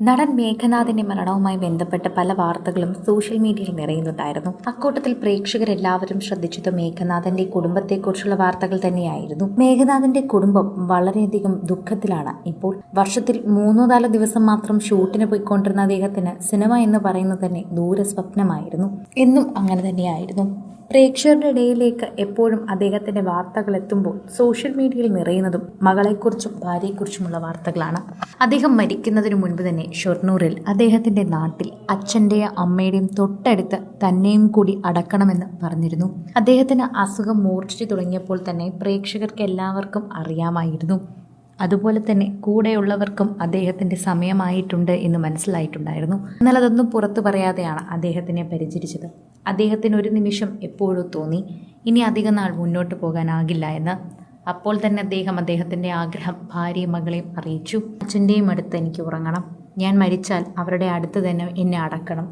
നടൻ മേഘനാഥിന്റെ മരണവുമായി ബന്ധപ്പെട്ട പല വാർത്തകളും സോഷ്യൽ മീഡിയയിൽ നിറയുന്നുണ്ടായിരുന്നു. അക്കൂട്ടത്തിൽ പ്രേക്ഷകരെല്ലാവരും ശ്രദ്ധിച്ചത് മേഘനാഥന്റെ കുടുംബത്തെക്കുറിച്ചുള്ള വാർത്തകൾ തന്നെയായിരുന്നു. മേഘനാഥന്റെ കുടുംബം വളരെയധികം ദുഃഖത്തിലാണ്. ഇപ്പോൾ വർഷത്തിൽ മൂന്നോ നാലോ ദിവസം മാത്രം ഷൂട്ടിന് പോയിക്കൊണ്ടിരുന്ന അദ്ദേഹത്തിന് സിനിമ എന്ന് പറയുന്നത് തന്നെ ദൂരസ്വപ്നമായിരുന്നു. എന്നും അങ്ങനെ തന്നെയായിരുന്നു. പ്രേക്ഷകരുടെ ഇടയിലേക്ക് എപ്പോഴും അദ്ദേഹത്തിന്റെ വാർത്തകൾ എത്തുമ്പോൾ സോഷ്യൽ മീഡിയയിൽ നിറയുന്നതും മകളെക്കുറിച്ചും ഭാര്യയെക്കുറിച്ചുമുള്ള വാർത്തകളാണ്. അദ്ദേഹം മരിക്കുന്നതിനു മുൻപ് തന്നെ ഷൊർണൂരിൽ അദ്ദേഹത്തിന്റെ നാട്ടിൽ അച്ഛന്റെയും അമ്മയുടെയും തൊട്ടടുത്ത് തന്നെയും കൂടി അടക്കണമെന്ന് പറഞ്ഞിരുന്നു. അദ്ദേഹത്തിന് അസുഖം മൂർച്ഛിച്ചു തുടങ്ങിയപ്പോൾ തന്നെ പ്രേക്ഷകർക്ക് എല്ലാവർക്കും അറിയാമായിരുന്നു. അതുപോലെ തന്നെ കൂടെയുള്ളവർക്കും അദ്ദേഹത്തിന്റെ സമയമായിട്ടുണ്ട് എന്ന് മനസ്സിലായിട്ടുണ്ടായിരുന്നു. എന്നാൽ അതൊന്നും പുറത്തു പറയാതെയാണ് അദ്ദേഹത്തിനെ പരിചരിച്ചത്. അദ്ദേഹത്തിന് ഒരു നിമിഷം എപ്പോഴും തോന്നി ഇനി അധിക നാൾ മുന്നോട്ട് പോകാനാകില്ല എന്ന്. അപ്പോൾ തന്നെ അദ്ദേഹം അദ്ദേഹത്തിന്റെ ആഗ്രഹം ഭാര്യയും മകളെയും അറിയിച്ചു. അച്ഛന്റെയും അടുത്ത് എനിക്ക് ഉറങ്ങണം. ഞാൻ മരിച്ചാൽ അവരുടെ അടുത്ത് തന്നെ എന്നെ അടക്കണം.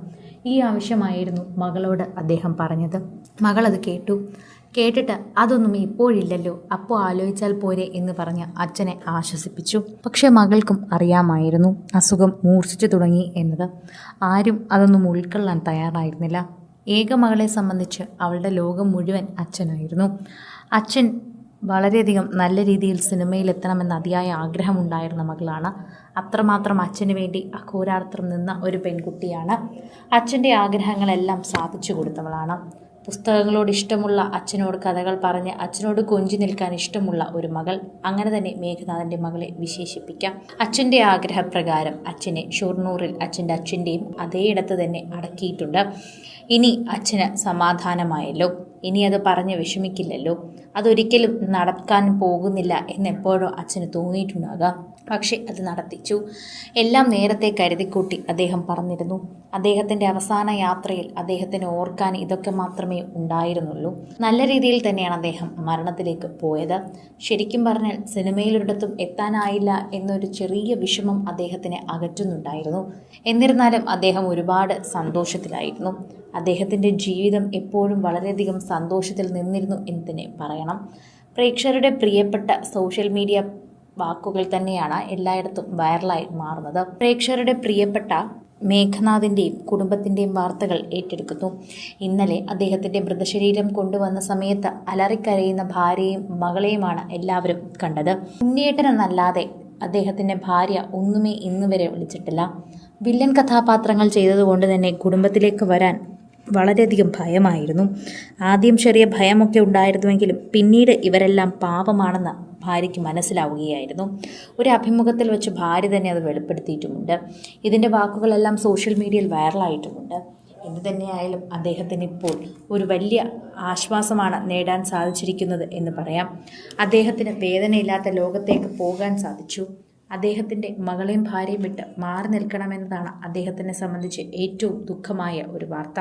ഈ ആവശ്യമായിരുന്നു മകളോട് അദ്ദേഹം പറഞ്ഞത്. അത് കേട്ടു. കേട്ടിട്ട് അതൊന്നും ഇപ്പോഴില്ലല്ലോ. അപ്പോൾ ആലോചിച്ചാൽ പോരെ എന്ന് പറഞ്ഞ് അച്ഛനെ ആശ്വസിപ്പിച്ചു. പക്ഷേ മകൾക്കും അറിയാമായിരുന്നു അസുഖം മൂർച്ഛിച്ചു തുടങ്ങി എന്നത്. ആരും അതൊന്നും ഉൾക്കൊള്ളാൻ തയ്യാറായിരുന്നില്ല. ഏക മകളെ സംബന്ധിച്ച് അവളുടെ ലോകം മുഴുവൻ അച്ഛനായിരുന്നു. അച്ഛൻ വളരെയധികം നല്ല രീതിയിൽ സിനിമയിൽ എത്തണമെന്ന് അതിയായ ആഗ്രഹമുണ്ടായിരുന്ന മകളാണ്. അത്രമാത്രം അച്ഛന് വേണ്ടി അഘോരാർത്ഥം നിന്ന ഒരു പെൺകുട്ടിയാണ്. അച്ഛന്റെ ആഗ്രഹങ്ങളെല്ലാം സാധിച്ചു കൊടുത്തവളാണ്. പുസ്തകങ്ങളോട് ഇഷ്ടമുള്ള അച്ഛനോട് കഥകൾ പറഞ്ഞ് അച്ഛനോട് കൊഞ്ചി നിൽക്കാൻ ഇഷ്ടമുള്ള ഒരു മകൾ. അങ്ങനെ തന്നെ മേഘനാഥന്റെ മകളെ വിശേഷിപ്പിക്കാം. അച്ഛന്റെ ആഗ്രഹപ്രകാരം അച്ഛനെ ഷൊർണൂറിൽ അച്ഛന്റെ അച്ഛന്റെയും അതേയിടത്ത് തന്നെ അടക്കിയിട്ടുണ്ട്. ഇനി അച്ഛന് സമാധാനമായല്ലോ. ഇനി അത് പറഞ്ഞ് വിഷമിക്കില്ലല്ലോ. അതൊരിക്കലും നടക്കാൻ പോകുന്നില്ല എന്നെപ്പോഴോ അച്ഛന് തോന്നിയിട്ടുണ്ടാകാം. പക്ഷേ അത് നടത്തിച്ചു. എല്ലാം നേരത്തെ കരുതിക്കൂട്ടി അദ്ദേഹം പറഞ്ഞിരുന്നു. അദ്ദേഹത്തിന്റെ അവസാന യാത്രയിൽ അദ്ദേഹത്തിന് ഓർക്കാൻ ഇതൊക്കെ മാത്രമേ ഉണ്ടായിരുന്നുള്ളൂ. നല്ല രീതിയിൽ തന്നെയാണ് അദ്ദേഹം മരണത്തിലേക്ക് പോയത്. ശരിക്കും പറഞ്ഞാൽ സിനിമയിലൊരിടത്തും എത്താനായില്ല എന്നൊരു ചെറിയ വിഷമം അദ്ദേഹത്തിനെ അകറ്റുന്നുണ്ടായിരുന്നു. എന്നിരുന്നാലും അദ്ദേഹം ഒരുപാട് സന്തോഷത്തിലായിരുന്നു. അദ്ദേഹത്തിന്റെ ജീവിതം എപ്പോഴും വളരെയധികം സന്തോഷത്തിൽ നിന്നിരുന്നു എന്ന് തന്നെ പറയണം. പ്രേക്ഷകരുടെ പ്രിയപ്പെട്ട സോഷ്യൽ മീഡിയ വാക്കുകൾ തന്നെയാണ് എല്ലായിടത്തും വൈറലായി മാറുന്നത്. പ്രേക്ഷകരുടെ പ്രിയപ്പെട്ട മേഘനാഥിന്റെയും കുടുംബത്തിന്റെയും വാർത്തകൾ ഏറ്റെടുക്കുന്നു. ഇന്നലെ അദ്ദേഹത്തിന്റെ മൃതശരീരം കൊണ്ടുവന്ന സമയത്ത് അലറിക്കരയുന്ന ഭാര്യയും മകളെയുമാണ് എല്ലാവരും കണ്ടത്. ഉണ്ണിയേട്ടനെന്നല്ലാതെ അദ്ദേഹത്തിന്റെ ഭാര്യ ഒന്നുമേ ഇന്നുവരെ വിളിച്ചിട്ടില്ല. വില്ലൻ കഥാപാത്രങ്ങൾ ചെയ്തതുകൊണ്ട് തന്നെ കുടുംബത്തിലേക്ക് വരാൻ വളരെയധികം ഭയമായിരുന്നു. ആദ്യം ചെറിയ ഭയമൊക്കെ ഉണ്ടായിരുന്നുവെങ്കിലും പിന്നീട് ഇവരെല്ലാം പാപമാണെന്ന് ഭാര്യയ്ക്ക് മനസ്സിലാവുകയായിരുന്നു. ഒരു അഭിമുഖത്തിൽ വെച്ച് ഭാര്യ തന്നെ അത് വെളിപ്പെടുത്തിയിട്ടുമുണ്ട്. ഇതിന്റെ വാക്കുകളെല്ലാം സോഷ്യൽ മീഡിയയിൽ വൈറലായിട്ടുമുണ്ട്. എന്തു തന്നെയായാലും അദ്ദേഹത്തിന് ഇപ്പോൾ ഒരു വലിയ ആശ്വാസമാണ് നേടാൻ സാധിച്ചിരിക്കുന്നത് എന്ന് പറയാം. അദ്ദേഹത്തിന് വേദനയില്ലാത്ത ലോകത്തേക്ക് പോകാൻ സാധിച്ചു. അദ്ദേഹത്തിന്റെ മകളെയും ഭാര്യയും വിട്ട് മാറി നിൽക്കണമെന്നതാണ് അദ്ദേഹത്തിനെ സംബന്ധിച്ച് ഏറ്റവും ദുഃഖമായ ഒരു വാർത്ത.